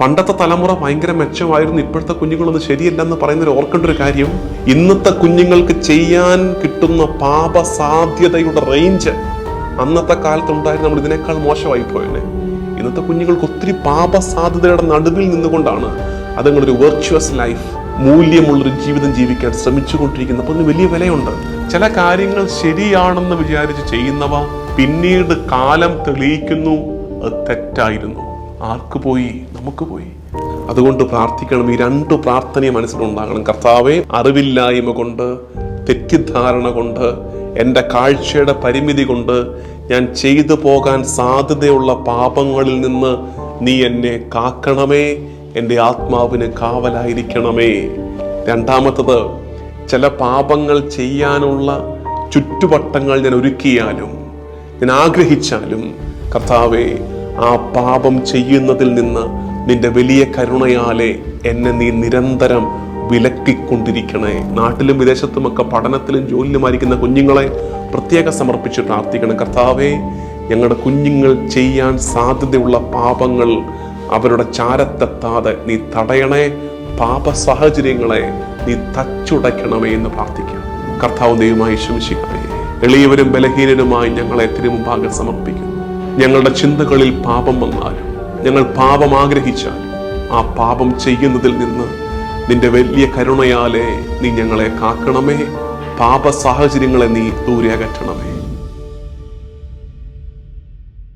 പണ്ടത്തെ തലമുറ ഭയങ്കര മെച്ചമായിരുന്നു ഇപ്പോഴത്തെ കുഞ്ഞുങ്ങളൊന്നും ശരിയല്ലെന്ന് പറയുന്നൊരു ഓർക്കേണ്ട ഒരു കാര്യം ഇന്നത്തെ കുഞ്ഞുങ്ങൾക്ക് ചെയ്യാൻ കിട്ടുന്ന പാപ സാധ്യതയുടെ റേഞ്ച് അന്നത്തെ കാലത്ത് ഉണ്ടായിരുന്ന നമ്മൾ ഇതിനേക്കാൾ മോശമായി പോയനെ. ഇന്നത്തെ കുഞ്ഞുങ്ങൾക്ക് ഒത്തിരി പാപ സാധ്യതയുടെ നടുവിൽ നിന്നുകൊണ്ടാണ് അതുങ്ങളൊരു വെർച്വസ് ലൈഫ് മൂല്യമുള്ളൊരു ജീവിതം ജീവിക്കാൻ ശ്രമിച്ചുകൊണ്ടിരിക്കുന്ന അപ്പോൾ അതിന് വലിയ വിലയുണ്ട്. ചില കാര്യങ്ങൾ ശരിയാണെന്ന് വിചാരിച്ച് ചെയ്യുന്നവ പിന്നീട് കാലം തെളിയിക്കുന്നു അത് തെറ്റായിരുന്നു. ആർക്ക് പോയി? നമുക്ക് പോയി. അതുകൊണ്ട് പ്രാർത്ഥിക്കണം. ഈ രണ്ട് പ്രാർത്ഥനയും മനസ്സിലുണ്ടാകണം. കർത്താവെ അറിവില്ലായ്മ കൊണ്ട് തെറ്റിദ്ധാരണ കൊണ്ട് എന്റെ കാഴ്ചയുടെ പരിമിതി കൊണ്ട് ഞാൻ ചെയ്തു പോകാൻ സാധ്യതയുള്ള പാപങ്ങളിൽ നിന്ന് നീ എന്നെ കാക്കണമേ. എന്റെ ആത്മാവിന് കാവലായിരിക്കണമേ. രണ്ടാമത്തത് ചില പാപങ്ങൾ ചെയ്യാനുള്ള ചുറ്റുവട്ടങ്ങൾ ഞാൻ ഒരുക്കിയാലും ഞാൻ ആഗ്രഹിച്ചാലും കർത്താവെ ആ പാപം ചെയ്യുന്നതിൽ നിന്ന് നിന്റെ വലിയ കരുണയാലെ എന്നെ നീ നിരന്തരം വിലക്കിക്കൊണ്ടിരിക്കണേ. നാട്ടിലും വിദേശത്തുമൊക്കെ പഠനത്തിലും ജോലിയിലുമായിരിക്കുന്ന കുഞ്ഞുങ്ങളെ പ്രത്യേകം സമർപ്പിച്ച് പ്രാർത്ഥിക്കണം. കർത്താവേ ഞങ്ങളുടെ കുഞ്ഞുങ്ങൾ ചെയ്യാൻ സാധ്യതയുള്ള പാപങ്ങൾ അവരുടെ ചാരത്തെത്താതെ നീ തടയണേ. പാപ സാഹചര്യങ്ങളെ നീ തച്ചുടയ്ക്കണമേ എന്ന് പ്രാർത്ഥിക്കാം. കർത്താവ് ദൈവമായി ശംശിക്കായി എളിയവരും ബലഹീനരുമായി ഞങ്ങളെ തിരുമുമ്പാകെ സമർപ്പിക്കുന്നു. ഞങ്ങളുടെ ചിന്തകളിൽ പാപം വന്നാലും ഞങ്ങൾ പാപം ആഗ്രഹിച്ചാൽ ആ പാപം ചെയ്യുന്നതിൽ നിന്ന് നിന്റെ വലിയ കരുണയാലെ നീ ഞങ്ങളെ കാക്കണമേ. പാപ സാഹചര്യങ്ങളെ നീ ദൂരെ അകറ്റണമേ.